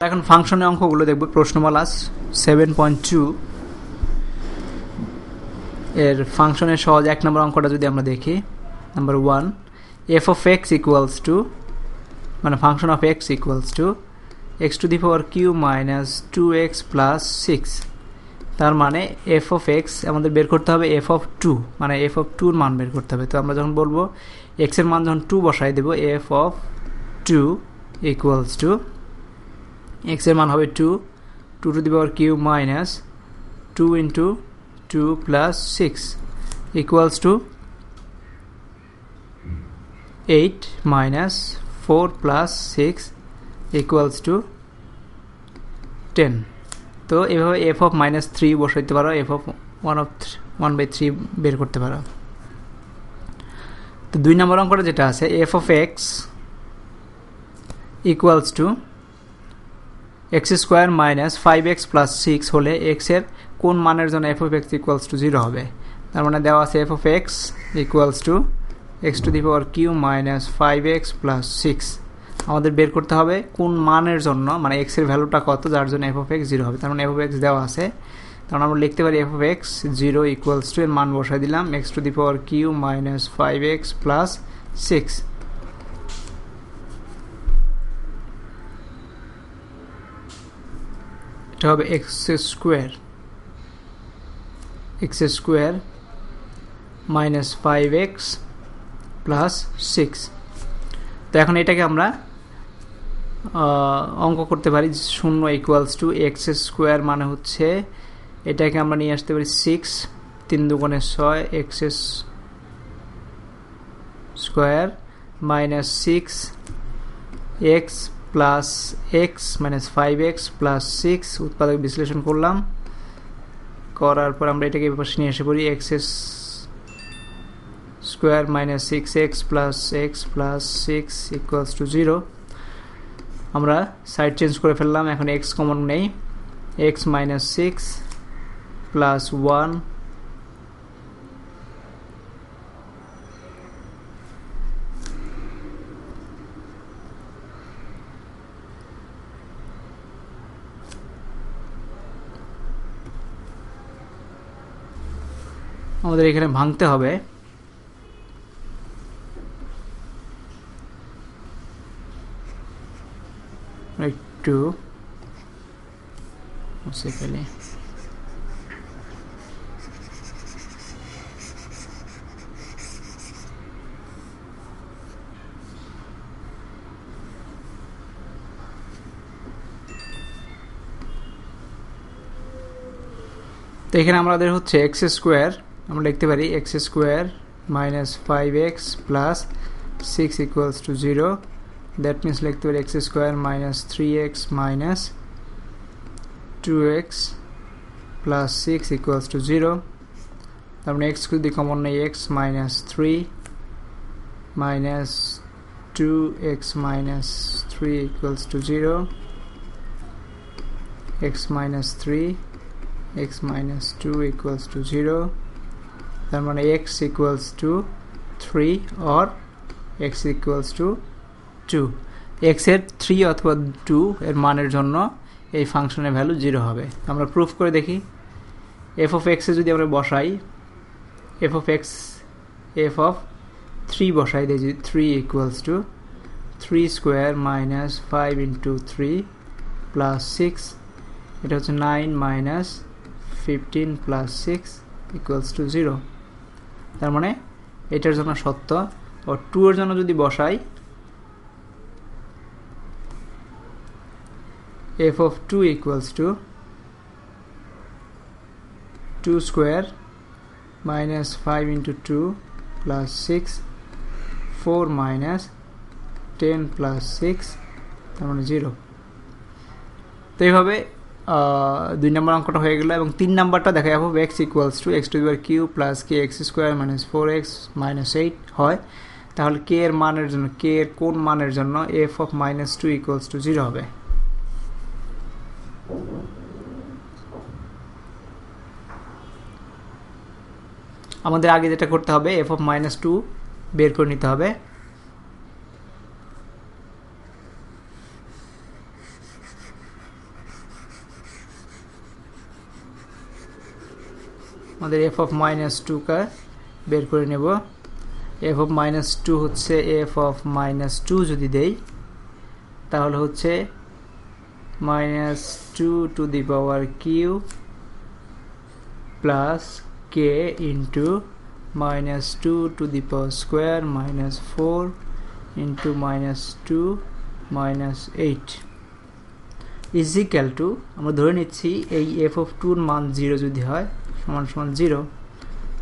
এখন ফাংশনের অঙ্কগুলো দেখব প্রশ্নমালা সেভেন পয়েন্ট টু এর ফাংশনের সহজ এক নম্বর অঙ্কটা যদি আমরা দেখি number one F of X equals to মানে function of X equals to X to the power Q minus two X plus six তার মানে এফ অফ এক্স আমাদের বের করতে হবে এফ অফ টু মানে এফ অফ টুর মান বের করতে হবে। তো আমরা যখন বলব এক্সের মান যখন টু বসাই দেবো F of two equals to two মান হবে two two to the power Q minus two into two plus six equals to eight minus four plus six equals to ten তো এভাবে এফ অফ মাইনাস থ্রি বসাইতে পারো F of one of one by three বের করতে পারো। তো দুই নম্বর অঙ্কটা যেটা আছে F of X equals to X square minus five X plus six হলে এক্সের কোন মানের জন্য F of X equals to zero হবে? তার মানে দেওয়া আছে F of X equals to X to the power Q minus five X plus six আমাদের বের করতে হবে কোন মানের জন্য মানে এক্সের ভ্যালুটা কত, যার জন্য এফ অফ এক্স জিরো হবে। তার মানে এফ অফ এক্স দেওয়া আছে। তখন আমরা লিখতে পারি F of X zero equals to এর মান বসাই দিলাম X to the power Q minus five X plus six এটা হবে X square X square minus five X plus six তো এখন এটাকে আমরা অঙ্ক করতে পারি শূন্য ইকুয়ালস টু এক্স স্কোয়ার মানে হচ্ছে এটাকে আমরা নিয়ে আসতে পারি সিক্স তিন দুগুণে ছয় X square minus six X plus X minus five X plus six উৎপাদক বিশ্লেষণ করলাম। করার পর আমরা এটাকে পাশে নিয়ে এসে পড়ি x S square minus six X plus X plus six equals to zero আমরা সাইড চেঞ্জ করে ফেললাম, এখন এক্স কমন নেই। X minus six plus one আমাদের এখানে ভাঙতে হবে। একটু তো এখানে আমাদের হচ্ছে এক্স স্কোয়ার আমরা লিখতে পারি X square minus five X plus six equals to zero that means লিখতে পারি X square minus three X minus two X plus six equals to zero তার মানে এক্স যদি কমন নেই X minus three minus two X minus three equals to zero X minus three x minus 2 equals to 0 তার মানে X equals to 3 or X to 2 x এর 3 অথবা two এর মানের জন্য এই ফাংশনের ভ্যালু জিরো হবে। আমরা প্রুফ করে দেখি। এফ অফ x এ যদি আমরা বসাই F of X F of three বসাই, দিই 3 equals to 3 square minus five into three plus six এটা হচ্ছে nine minus fifteen plus six equals to zero তার মানে এটার জন্য সত্য। ও টু এর জন্য যদি বসাই F of two equals to two square minus five into two plus six four minus ten plus six তার মানে জিরো তো এইভাবে দুই নম্বর অঙ্কটা হয়ে গেল এবং তিন নাম্বারটা দেখা যাব X equals to X to the power Q plus K X square minus four X minus eight হয়। তাহলে কে এর মানের জন্য কে এর কোন মানের জন্য F of minus two equals to zero হবে? আমাদের আগে যেটা করতে হবে এফ অফ মাইনাস টু বের করে নিতে হবে। আমাদের এফ অফ মাইনাস টুকে বের করে নেব। এফ অফ মাইনাস টু হচ্ছে এফ অফ মাইনাস টু যদি দেই, তাহলে হচ্ছে minus two to the power Q plus K into minus two to the power square minus four into minus two minus eight equal to আমরা ধরে নিচ্ছি এই F of টুর মান জিরো যদি হয় সমান সমান জিরো।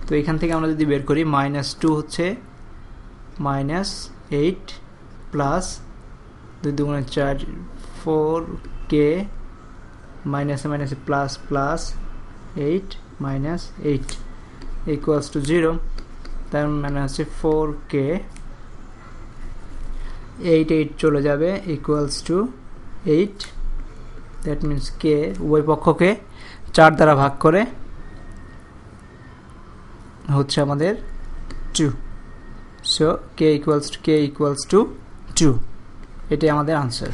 তো এখান থেকে আমরা যদি বের করি মাইনাস টু হচ্ছে মাইনাস এইট প্লাস দুই দুগুণে চার ফোর কে মাইনাসে মাইনাসে plus plus eight minus eight equals to zero তার মানে হচ্ছে ফোর কে এইট এইট চলে যাবে equals to eight that means K উভয় পক্ষকে চার দ্বারা ভাগ করে হচ্ছে আমাদের two so K equals to K equals to two এটাই আমাদের আনসার